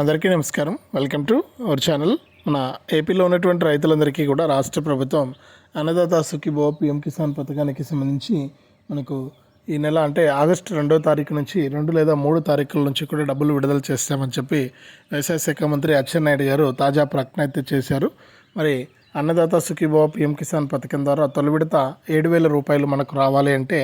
అందరికీ నమస్కారం. Welcome to our channel మన ఏపీలో ఉన్నటువంటి రైతులందరికీ కూడా రాష్ట్ర ప్రభుత్వం అన్నదాత సుఖీభో పిఎం కిసాన్ పథకానికి సంబంధించి మనకు ఈ నెల అంటే ఆగస్టు రెండో తారీఖు నుంచి రెండు లేదా మూడు తారీఖుల నుంచి కూడా డబ్బులు విడుదల చేస్తామని చెప్పి వ్యవసాయ శాఖ మంత్రి అచ్చెన్నాయుడు గారు తాజా ప్రకటన అయితే చేశారు. మరి అన్నదాత సుఖీభవ పిఎం కిసాన్ పథకం ద్వారా తొలి విడత ఏడు వేల రూపాయలు మనకు రావాలి అంటే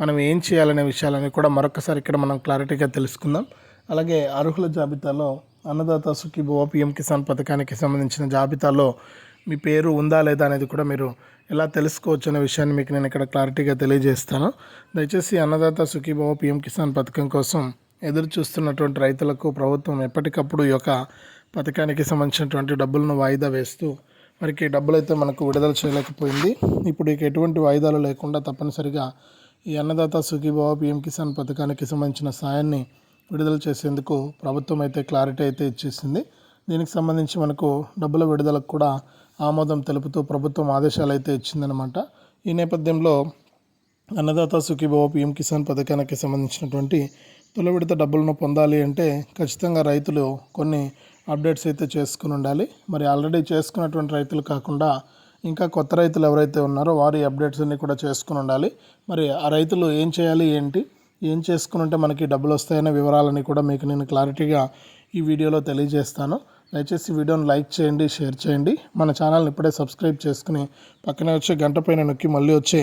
మనం ఏం చేయాలనే విషయాలని కూడా మరొకసారి ఇక్కడ మనం క్లారిటీగా తెలుసుకుందాం. అలాగే అర్హుల జాబితాలో అన్నదాత సుఖీభవ పిఎం కిసాన్ పథకానికి సంబంధించిన జాబితాలో మీ పేరు ఉందా లేదా అనేది కూడా మీరు ఎలా తెలుసుకోవచ్చు అనే విషయాన్ని మీకు నేను ఇక్కడ క్లారిటీగా తెలియజేస్తాను. దయచేసి అన్నదాత సుఖీభవ పిఎం కిసాన్ పథకం కోసం ఎదురు చూస్తున్నటువంటి రైతులకు ప్రభుత్వం ఎప్పటికప్పుడు ఈ యొక్క పథకానికి సంబంధించినటువంటి డబ్బులను వాయిదా వేస్తూ మరికి డబ్బులు అయితే మనకు విడుదల చేయలేకపోయింది. ఇప్పుడు ఇక ఎటువంటి వాయిదాలు లేకుండా తప్పనిసరిగా ఈ అన్నదాత సుఖీభావ పిఎం కిసాన్ పథకానికి సంబంధించిన సాయాన్ని విడుదల చేసేందుకు ప్రభుత్వం అయితే క్లారిటీ అయితే ఇచ్చేసింది. దీనికి సంబంధించి మనకు డబ్బుల విడుదలకు కూడా ఆమోదం తెలుపుతూ ప్రభుత్వం ఆదేశాలు అయితే ఇచ్చిందనమాట ఈ నేపథ్యంలో అన్నదాత సుఖీభవ పీఎం కిసాన్ పథకానికి సంబంధించినటువంటి తొలి విడత డబ్బులను పొందాలి అంటే ఖచ్చితంగా రైతులు కొన్ని అప్డేట్స్ అయితే చేసుకుని ఉండాలి. మరి ఆల్రెడీ చేసుకున్నటువంటి రైతులు కాకుండా ఇంకా కొత్త రైతులు ఎవరైతే ఉన్నారో వారి అప్డేట్స్ అన్నీ కూడా చేసుకుని ఉండాలి. మరి ఆ రైతులు ఏం చేయాలి ఏంటి? ఏం చేసుకుని ఉంటే మనకి డబ్బులు వస్తాయనే వివరాలని కూడా మీకు నేను క్లారిటీగా ఈ వీడియోలో తెలియజేస్తాను. దయచేసి వీడియోని లైక్ చేయండి షేర్ చేయండి. మన ఛానల్ని ఇప్పుడే సబ్స్క్రైబ్ చేసుకుని పక్కనే వచ్చే గంట పైన నొక్కి మళ్ళీ వచ్చే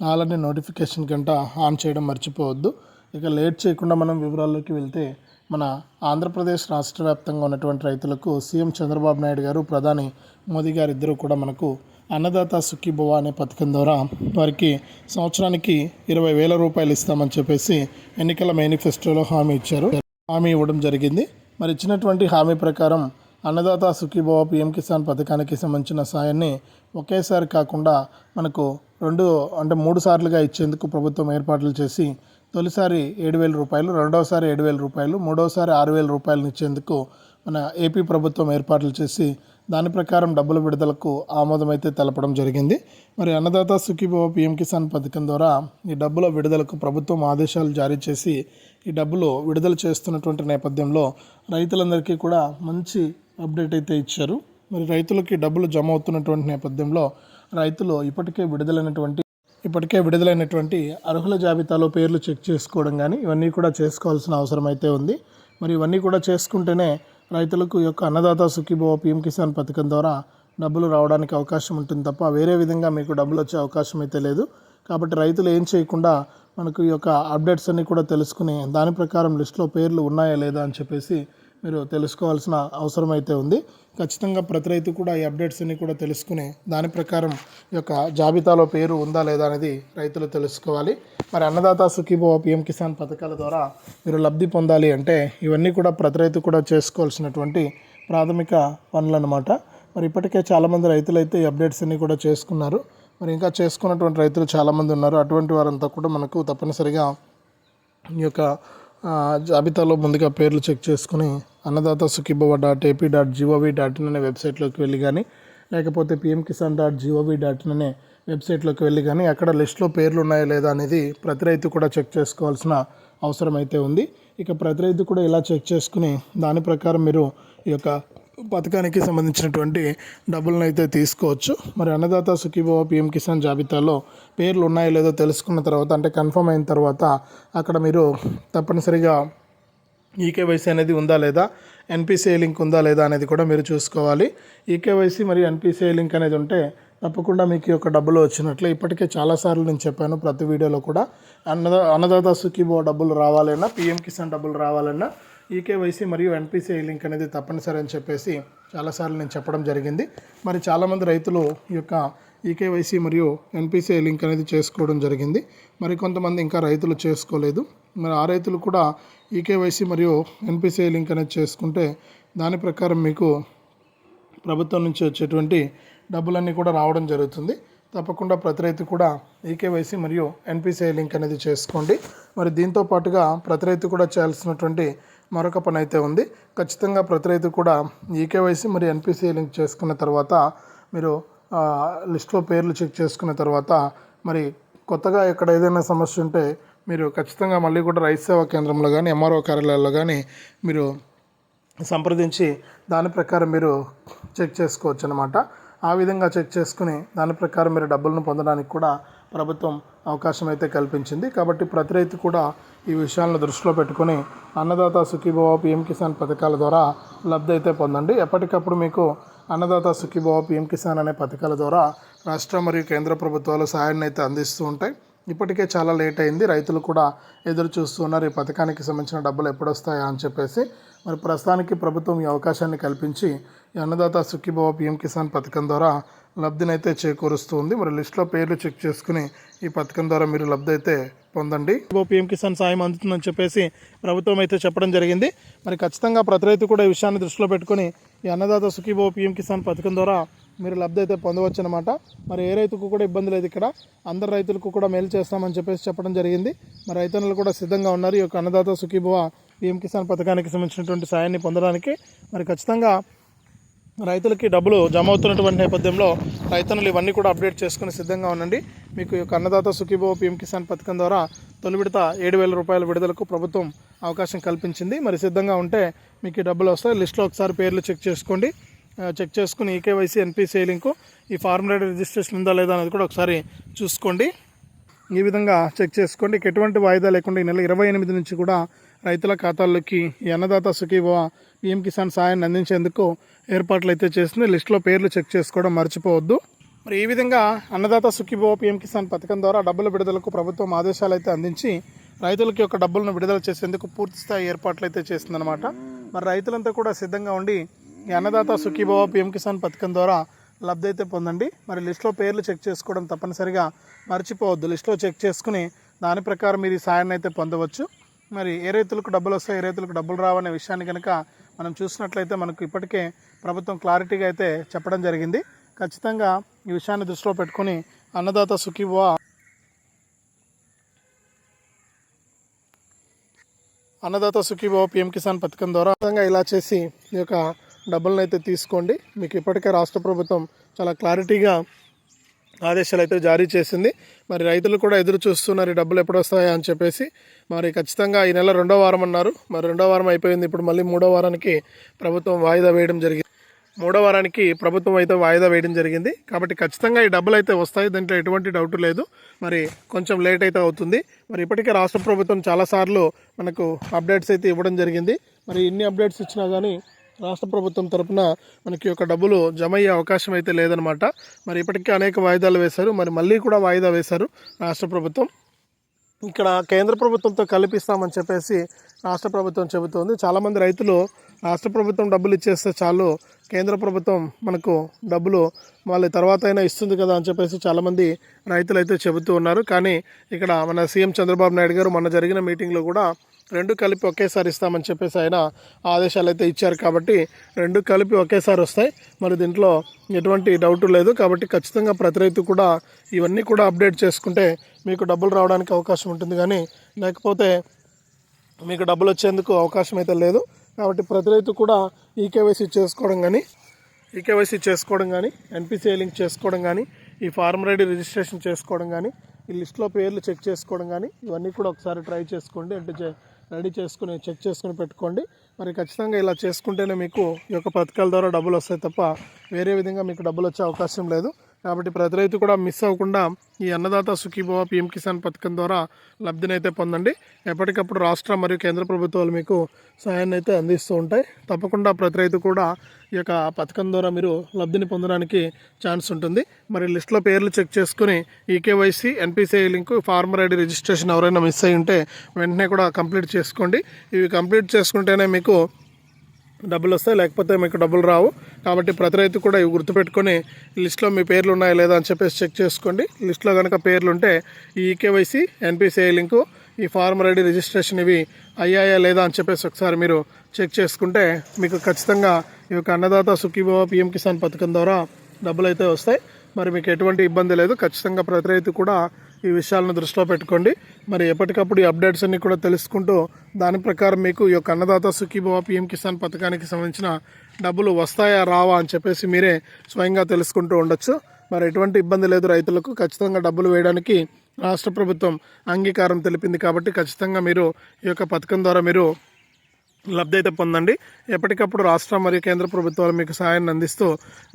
అలానే నోటిఫికేషన్ గంట ఆన్ చేయడం మర్చిపోవద్దు. ఇక లేట్ చేయకుండా మనం వివరాల్లోకి వెళ్తే మన ఆంధ్రప్రదేశ్ రాష్ట్ర వ్యాప్తంగా ఉన్నటువంటి రైతులకు సీఎం చంద్రబాబు నాయుడు గారు ప్రధాని మోదీ గారు ఇద్దరు కూడా మనకు అన్నదాత సుఖీభవ అనే పథకం ద్వారా వారికి సంవత్సరానికి ఇరవై వేల రూపాయలు ఇస్తామని చెప్పేసి ఎన్నికల మేనిఫెస్టోలో హామీ ఇచ్చారు. హామీ ఇవ్వడం జరిగింది. మరి ఇచ్చినటువంటి హామీ ప్రకారం అన్నదాత సుఖీభవ పిఎం కిసాన్ పథకానికి సంబంధించిన సాయాన్ని ఒకేసారి కాకుండా మనకు రెండు అంటే మూడు సార్లుగా ఇచ్చేందుకు ప్రభుత్వం ఏర్పాట్లు చేసి తొలిసారి ఏడు వేల రూపాయలు రెండవసారి ఏడు వేల రూపాయలు మూడవసారి ఆరు వేల రూపాయలను ఇచ్చేందుకు మన ఏపీ ప్రభుత్వం ఏర్పాట్లు చేసి దాని ప్రకారం డబ్బుల విడుదలకు ఆమోదం అయితే తెలపడం జరిగింది. మరి అన్నదాత సుఖీభవ పిఎం కిసాన్ పథకం ద్వారా ఈ డబ్బుల విడుదలకు ప్రభుత్వం ఆదేశాలు జారీ చేసి ఈ డబ్బులు విడుదల చేస్తున్నటువంటి నేపథ్యంలో రైతులందరికీ కూడా మంచి అప్డేట్ అయితే ఇచ్చారు. మరి రైతులకి డబ్బులు జమ అవుతున్నటువంటి నేపథ్యంలో రైతులు ఇప్పటికే విడుదలైనటువంటి ఇప్పటికే విడుదలైనటువంటి అర్హుల జాబితాలో పేర్లు చెక్ చేసుకోవడం కానీ ఇవన్నీ కూడా చేసుకోవాల్సిన అవసరం అయితే ఉంది. మరి ఇవన్నీ కూడా చేసుకుంటేనే రైతులకు యొక్క అన్నదాత సుఖీభవ పిఎం కిసాన్ పథకం ద్వారా డబ్బులు రావడానికి అవకాశం ఉంటుంది తప్ప వేరే విధంగా మీకు డబ్బులు వచ్చే అవకాశం అయితే లేదు. కాబట్టి రైతులు ఏం చేయకుండా మనకు ఈ యొక్క అప్డేట్స్ అన్నీ కూడా తెలుసుకుని దాని ప్రకారం లిస్టులో పేర్లు ఉన్నాయా లేదా అని చెప్పేసి మీరు తెలుసుకోవాల్సిన అవసరం అయితే ఉంది. ఖచ్చితంగా ప్రతి రైతు కూడా ఈ అప్డేట్స్ అన్ని కూడా తెలుసుకుని దాని ప్రకారం ఈ యొక్క జాబితాలో పేరు ఉందా లేదా అనేది రైతులు తెలుసుకోవాలి. మరి అన్నదాత సుఖీభవ పిఎం కిసాన్ పథకాల ద్వారా మీరు లబ్ధి పొందాలి అంటే ఇవన్నీ కూడా ప్రతి రైతు కూడా చేసుకోవాల్సినటువంటి ప్రాథమిక పనులు అనమాట మరి ఇప్పటికే చాలామంది రైతులు అయితే ఈ అప్డేట్స్ అన్ని కూడా చేసుకున్నారు. మరి ఇంకా చేసుకున్నటువంటి రైతులు చాలామంది ఉన్నారు. అటువంటి వారంతా కూడా మనకు తప్పనిసరిగా ఈ యొక్క జాబితాలో ముందుగా పేర్లు చెక్ చేసుకుని Annadata Sukhibhava dot AP dot GOV dot in అనే వెబ్సైట్లోకి వెళ్ళి కానీ లేకపోతే PM Kisan dot GOV dot in అనే వెబ్సైట్లోకి వెళ్ళి కానీ అక్కడ లిస్ట్లో పేర్లు ఉన్నాయా లేదా అనేది ప్రతి రైతు కూడా చెక్ చేసుకోవాల్సిన అవసరం అయితే ఉంది. ఇక ప్రతి రైతు కూడా ఇలా చెక్ చేసుకుని దాని ప్రకారం మీరు ఈ యొక్క పథకానికి సంబంధించినటువంటి డబ్బులను అయితే తీసుకోవచ్చు. మరి అన్నదాత సుఖీభవ పిఎం కిసాన్ జాబితాలో పేర్లు ఉన్నాయో లేదో తెలుసుకున్న తర్వాత అంటే కన్ఫర్మ్ అయిన తర్వాత అక్కడ మీరు తప్పనిసరిగా ఈకేవైసీ అనేది ఉందా లేదా ఎన్పిసిఐ లింక్ ఉందా లేదా అనేది కూడా మీరు చూసుకోవాలి. ఈకేవైసీ మరియు ఎన్పిసిఐ లింక్ అనేది ఉంటే తప్పకుండా మీకు ఈ యొక్క డబ్బులు వచ్చినట్లే ఇప్పటికే చాలాసార్లు నేను చెప్పాను ప్రతి వీడియోలో కూడా. అన్నదా అన్నదాత సుఖీభవ డబ్బులు రావాలన్నా పిఎం కిసాన్ డబ్బులు రావాలన్నా ఈకేవైసీ మరియు ఎన్పిసిఐ లింక్ అనేది తప్పనిసరి అని చెప్పేసి చాలాసార్లు నేను చెప్పడం జరిగింది. మరి చాలామంది రైతులు ఈ యొక్క ఈకేవైసీ మరియు ఎన్పిసిఐ లింక్ అనేది చేసుకోవడం జరిగింది. మరి కొంతమంది ఇంకా రైతులు చేసుకోలేదు. మరి ఆ రైతులు కూడా ఈకేవైసీ మరియు ఎన్పిసిఐ లింక్ అనేది చేసుకుంటే దాని ప్రకారం మీకు ప్రభుత్వం నుంచి వచ్చేటువంటి డబ్బులన్నీ కూడా రావడం జరుగుతుంది. తప్పకుండా ప్రతి రైతు కూడా ఈకేవైసీ మరియు ఎన్పిసిఐ లింక్ అనేది చేసుకోండి. మరి దీంతో పాటుగా ప్రతి రైతు కూడా చేయాల్సినటువంటి మరొక పని అయితే ఉంది. ఖచ్చితంగా ప్రతి రైతు కూడా ఈకేవైసీ మరియు ఎన్పిసిఐ లింక్ చేసుకున్న తర్వాత మీరు లిస్ట్లో పేర్లు చెక్ చేసుకున్న తర్వాత మరి కొత్తగా ఎక్కడ ఏదైనా సమస్య ఉంటే మీరు ఖచ్చితంగా మళ్ళీ కూడా రైతు సేవా కేంద్రంలో కానీ ఎంఆర్ఓ కార్యాలయాల్లో కానీ మీరు సంప్రదించి దాని ప్రకారం మీరు చెక్ చేసుకోవచ్చు అనమాట ఆ విధంగా చెక్ చేసుకుని దాని ప్రకారం మీరు డబ్బులను పొందడానికి కూడా ప్రభుత్వం అవకాశం అయితే కల్పించింది. కాబట్టి ప్రతి రైతు కూడా ఈ విషయాలను దృష్టిలో పెట్టుకుని అన్నదాత సుఖీభవ పిఎం కిసాన్ పథకాల ద్వారా లబ్ధి అయితే పొందండి. ఎప్పటికప్పుడు మీకు అన్నదాత సుఖీభవ పిఎం కిసాన్ అనే పథకాల ద్వారా రాష్ట్ర మరియు కేంద్ర ప్రభుత్వాలు సహాయాన్ని అయితే అందిస్తూ ఉంటాయి. ఇప్పటికే చాలా లేట్ అయింది. రైతులు కూడా ఎదురు చూస్తున్నారు ఈ పథకానికి సంబంధించిన డబ్బులు ఎప్పుడొస్తాయా అని చెప్పేసి. మరి ప్రస్తుతానికి ప్రభుత్వం ఈ అవకాశాన్ని కల్పించి ఈ అన్నదాత సుఖీభవ పిఎం కిసాన్ పథకం ద్వారా లబ్ధినైతే చేకూరుస్తుంది. మరి లిస్ట్లో పేర్లు చెక్ చేసుకుని ఈ పథకం ద్వారా మీరు లబ్ధి అయితే పొందండి పిఎం కిసాన్ సాయం అందుతుందని చెప్పేసి ప్రభుత్వం అయితే చెప్పడం జరిగింది. మరి ఖచ్చితంగా ప్రతి రైతు కూడా ఈ విషయాన్ని దృష్టిలో పెట్టుకొని ఈ అన్నదాత సుఖీభవ పిఎం కిసాన్ పథకం ద్వారా మీరు లబ్ధి అయితే పొందవచ్చు అనమాట మరి ఏ రైతుకు కూడా ఇబ్బంది లేదు ఇక్కడ. అందరు రైతులకు కూడా మేలు చేస్తామని చెప్పేసి చెప్పడం జరిగింది. మరి రైతన్నలు కూడా సిద్ధంగా ఉన్నారు. ఈ యొక్క అన్నదాత సుఖీభవ పిఎం కిసాన్ పథకానికి సంబంధించినటువంటి సాయాన్ని పొందడానికి. మరి ఖచ్చితంగా రైతులకి డబ్బులు జమ అవుతున్నటువంటి నేపథ్యంలో రైతన్నులు ఇవన్నీ కూడా అప్డేట్ చేసుకుని సిద్ధంగా ఉండండి. మీకు ఈ యొక్క అన్నదాత సుఖీభో పీఎం కిసాన్ పథకం ద్వారా తొలి విడత ఏడు వేల రూపాయల విడుదలకు ప్రభుత్వం అవకాశం కల్పించింది. మరి సిద్ధంగా ఉంటే మీకు ఈ డబ్బులు వస్తాయి. లిస్ట్లో ఒకసారి పేర్లు చెక్ చేసుకోండి. చెక్ చేసుకుని ఈకేవైసీ ఎన్పిసిఐ లింకు ఈ ఫార్ములేట్ రిజిస్ట్రేషన్ ఉందా లేదా అనేది కూడా ఒకసారి చూసుకోండి. ఈ విధంగా చెక్ చేసుకోండి. ఎటువంటి వాయిదా లేకుండా ఈ నెల ఇరవై ఎనిమిది నుంచి కూడా రైతుల ఖాతాల్లోకి ఈ అన్నదాత సుఖీభవ పిఎం కిసాన్ సాయాన్ని అందించేందుకు ఏర్పాట్లు అయితే చేస్తుంది లిస్టులో పేర్లు చెక్ చేసుకోవడం మర్చిపోవద్దు. మరి ఈ విధంగా అన్నదాత సుఖీభవ పిఎం కిసాన్ పథకం ద్వారా డబ్బుల విడుదలకు ప్రభుత్వం ఆదేశాలు అయితే అందించి రైతులకి యొక్క డబ్బులను విడుదల చేసేందుకు పూర్తి స్థాయి ఏర్పాట్లు అయితే చేసిందనమాట మరి రైతులంతా కూడా సిద్ధంగా ఉండి ఈ అన్నదాత సుఖీభవ పిఎం కిసాన్ పథకం ద్వారా లబ్ధి అయితే పొందండి. మరి లిస్ట్లో పేర్లు చెక్ చేసుకోవడం తప్పనిసరిగా మర్చిపోవద్దు. లిస్ట్లో చెక్ చేసుకుని దాని ప్రకారం మీరు ఈ సాయాన్ని అయితే పొందవచ్చు. మరి ఏ రైతులకు డబ్బులు వస్తాయి ఏ రైతులకు డబ్బులు రావనే విషయాన్ని కనుక మనం చూసినట్లయితే మనకు ఇప్పటికే ప్రభుత్వం క్లారిటీగా అయితే చెప్పడం జరిగింది. ఖచ్చితంగా ఈ విషయాన్ని దృష్టిలో పెట్టుకొని అన్నదాత సుఖీభవ అన్నదాత సుఖీభవ పిఎం కిసాన్ పథకం ద్వారా ఇలా చేసి ఈ యొక్క డబ్బులను అయితే తీసుకోండి. మీకు ఇప్పటికే రాష్ట్ర ప్రభుత్వం చాలా క్లారిటీగా ఆదేశాలు అయితే జారీ చేసింది. మరి రైతులు కూడా ఎదురు చూస్తున్నారు ఈ డబ్బులు ఎప్పుడు వస్తాయా? అని చెప్పేసి. మరి ఖచ్చితంగా ఈ నెల రెండో వారం అన్నారు. మరి రెండో వారం అయిపోయింది. ఇప్పుడు మళ్ళీ మూడో వారానికి ప్రభుత్వం వాయిదా వేయడం జరిగింది. మూడో వారానికి ప్రభుత్వం అయితే వాయిదా వేయడం జరిగింది. కాబట్టి ఖచ్చితంగా ఈ డబ్బులు అయితే వస్తాయి. దాంట్లో ఎటువంటి డౌట్ లేదు. మరి కొంచెం లేట్ అయితే అవుతుంది. మరి ఇప్పటికే రాష్ట్ర ప్రభుత్వం చాలాసార్లు మనకు అప్డేట్స్ అయితే ఇవ్వడం జరిగింది. మరి ఇన్ని అప్డేట్స్ ఇచ్చినా కానీ రాష్ట్ర ప్రభుత్వం తరపున మనకి ఒక డబ్బులు జమ అయ్యే అవకాశం అయితే లేదనమాట మరి ఇప్పటికే అనేక వాయిదాలు వేశారు. మరి మళ్ళీ కూడా వాయిదా వేశారు రాష్ట్ర ప్రభుత్వం. ఇక్కడ కేంద్ర ప్రభుత్వంతో కల్పిస్తామని చెప్పేసి రాష్ట్ర ప్రభుత్వం చెబుతోంది. చాలామంది రైతులు రాష్ట్ర ప్రభుత్వం డబ్బులు ఇచ్చేస్తే చాలు కేంద్ర ప్రభుత్వం మనకు డబ్బులు వాళ్ళ తర్వాత అయినా ఇస్తుంది కదా అని చెప్పేసి చాలామంది రైతులు అయితే చెబుతూ ఉన్నారు. కానీ ఇక్కడ మన సీఎం చంద్రబాబు నాయుడు గారు మొన్న జరిగిన మీటింగ్లో కూడా రెండు కలిపి ఒకేసారి ఇస్తామని చెప్పేసి ఆయన ఆదేశాలు అయితే ఇచ్చారు కాబట్టి రెండు కలిపి ఒకేసారి వస్తాయి. మరి దీంట్లో ఎటువంటి డౌట్ లేదు కాబట్టి ఖచ్చితంగా ప్రతి రైతు కూడా ఇవన్నీ కూడా అప్డేట్ చేసుకుంటే మీకు డబ్బులు రావడానికి అవకాశం ఉంటుంది. కానీ లేకపోతే మీకు డబ్బులు వచ్చేందుకు అవకాశం అయితే లేదు. కాబట్టి ప్రతి రైతు కూడా ఈకేవైసీ చేసుకోవడం కానీ ఈకేవైసీ చేసుకోవడం కానీ ఎన్పిసిఐ లింక్ చేసుకోవడం కానీ ఈ ఫార్మర్ ఐడి రిజిస్ట్రేషన్ చేసుకోవడం కానీ ఈ లిస్ట్లో పేర్లు చెక్ చేసుకోవడం కానీ ఇవన్నీ కూడా ఒకసారి ట్రై చేసుకోండి. అంటే రెడీ చేసుకుని చెక్ చేసుకుని పెట్టుకోండి. మరి ఖచ్చితంగా ఇలా చేసుకుంటేనే మీకు ఈ యొక్క పథకాల ద్వారా డబ్బులు వస్తాయి తప్ప వేరే విధంగా మీకు డబ్బులు వచ్చే అవకాశం లేదు. కాబట్టి ప్రతి రైతు కూడా మిస్ అవ్వకుండా ఈ అన్నదాత సుఖీభవ పిఎం కిసాన్ పథకం ద్వారా లబ్ధినైతే పొందండి. ఎప్పటికప్పుడు రాష్ట్ర మరియు కేంద్ర ప్రభుత్వాలు మీకు సహాయాన్ని అయితే అందిస్తూ ఉంటాయి. తప్పకుండా ప్రతి రైతు కూడా ఈ యొక్క పథకం ద్వారా మీరు లబ్ధిని పొందడానికి ఛాన్స్ ఉంటుంది. మరి లిస్ట్లో పేర్లు చెక్ చేసుకుని eKYC NPCI link farmer ID registration ఎవరైనా మిస్ అయి ఉంటే వెంటనే కూడా కంప్లీట్ చేసుకోండి. ఇవి కంప్లీట్ చేసుకుంటేనే మీకు డబ్బులు వస్తాయి లేకపోతే మీకు డబ్బులు రావు. కాబట్టి ప్రతి రైతు కూడా ఇవి గుర్తుపెట్టుకొని లిస్ట్లో మీ పేర్లు ఉన్నాయా లేదా అని చెప్పేసి చెక్ చేసుకోండి. లిస్ట్లో కనుక పేర్లు ఉంటే ఈ ఈకేవైసీ ఎన్పిసిఐ లింకు ఈ ఫార్మ్ రెడీ రిజిస్ట్రేషన్ ఇవి అయ్యాయా లేదా అని చెప్పేసి ఒకసారి మీరు చెక్ చేసుకుంటే మీకు ఖచ్చితంగా ఈ యొక్క అన్నదాత సుఖీభవ పిఎం కిసాన్ పథకం ద్వారా డబ్బులు అయితే వస్తాయి. మరి మీకు ఎటువంటి ఇబ్బంది లేదు. ఖచ్చితంగా ప్రతి రైతు కూడా ఈ విషయాలను దృష్టిలో పెట్టుకోండి. మరి ఎప్పటికప్పుడు ఈ అప్డేట్స్ అన్ని కూడా తెలుసుకుంటూ దాని ప్రకారం మీకు ఈ యొక్క అన్నదాత సుఖీభవ పిఎం కిసాన్ పథకానికి సంబంధించిన డబ్బులు వస్తాయా రావా అని చెప్పేసి మీరే స్వయంగా తెలుసుకుంటూ ఉండొచ్చు. మరి ఎటువంటి ఇబ్బంది లేదు రైతులకు. ఖచ్చితంగా డబ్బులు వేయడానికి రాష్ట్ర ప్రభుత్వం అంగీకారం తెలిపింది కాబట్టి ఖచ్చితంగా మీరు ఈ యొక్క పథకం ద్వారా మీరు లబ్ధి అయితే పొందండి. ఎప్పటికప్పుడు రాష్ట్ర మరియు కేంద్ర ప్రభుత్వాలు మీకు సహాయాన్ని అందిస్తూ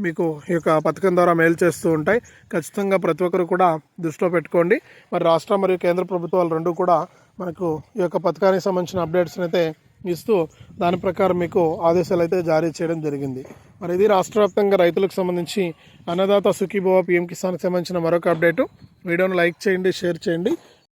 మీకు ఈ యొక్క పథకం ద్వారా మేలు చేస్తూ ఉంటాయి. ఖచ్చితంగా ప్రతి ఒక్కరు కూడా దృష్టిలో పెట్టుకోండి. మరి రాష్ట్ర మరియు కేంద్ర ప్రభుత్వాలు రెండు కూడా మనకు ఈ యొక్క పథకానికి సంబంధించిన అప్డేట్స్ని అయితే ఇస్తూ దాని ప్రకారం మీకు ఆదేశాలు అయితే జారీ చేయడం జరిగింది. మరి ఇది రాష్ట్ర వ్యాప్తంగా రైతులకు సంబంధించి అన్నదాత సుఖీభవ పిఎం కిసాన్కి సంబంధించిన మరొక అప్డేటు. వీడియోను లైక్ చేయండి షేర్ చేయండి.